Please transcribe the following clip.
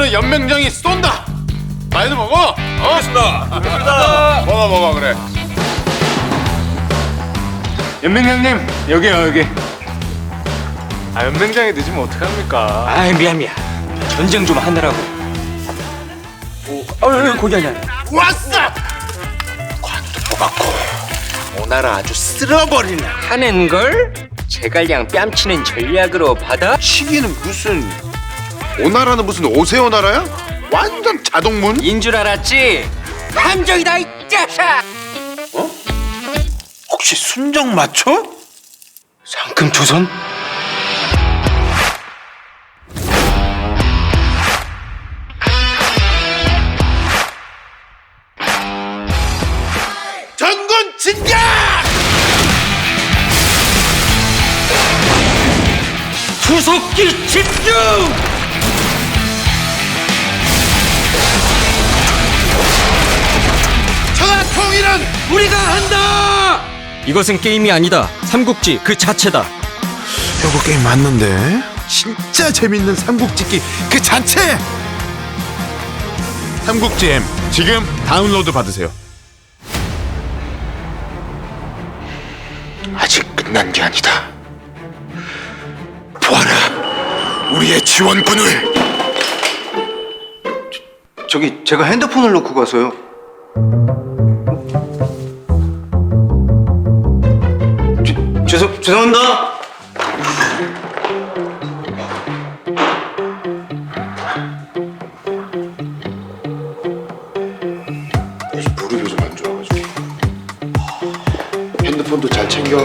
이번에 연맹장이 쏜다. 많이들 먹어. 어? 알겠습니다. 먹어 먹어 그래. 연맹장님 여기요 여기. 아 연맹장이 늦으면 어떡합니까? 아 미안 미안 전쟁 좀 하느라고 오, 어, 거기 아니야 왔어. 관우도 뽑았고 오나라 아주 쓸어버리네. 하는 걸 제갈량 뺨치는 전략으로 받아 시기는 무슨 오나라는 무슨 오세오나라야? 완전 자동문? 인 줄 알았지 함정이다 이 자식 혹시 순정 맞춰? 상금 조선 전군 진격! 수속기 집중 우리가 한다! 이것은 게임이 아니다. 삼국지 그 자체다. 여보 게임 맞는데? 진짜 재밌는 삼국지기 그 자체! 삼국지 M 지금 다운로드 받으세요. 아직 끝난 게 아니다. 보아라 우리의 지원군을. 저기 제가 핸드폰을 놓고 가서요. 죄송합니다. 무릎이 좀 안 좋아가지고 핸드폰도 잘 챙겨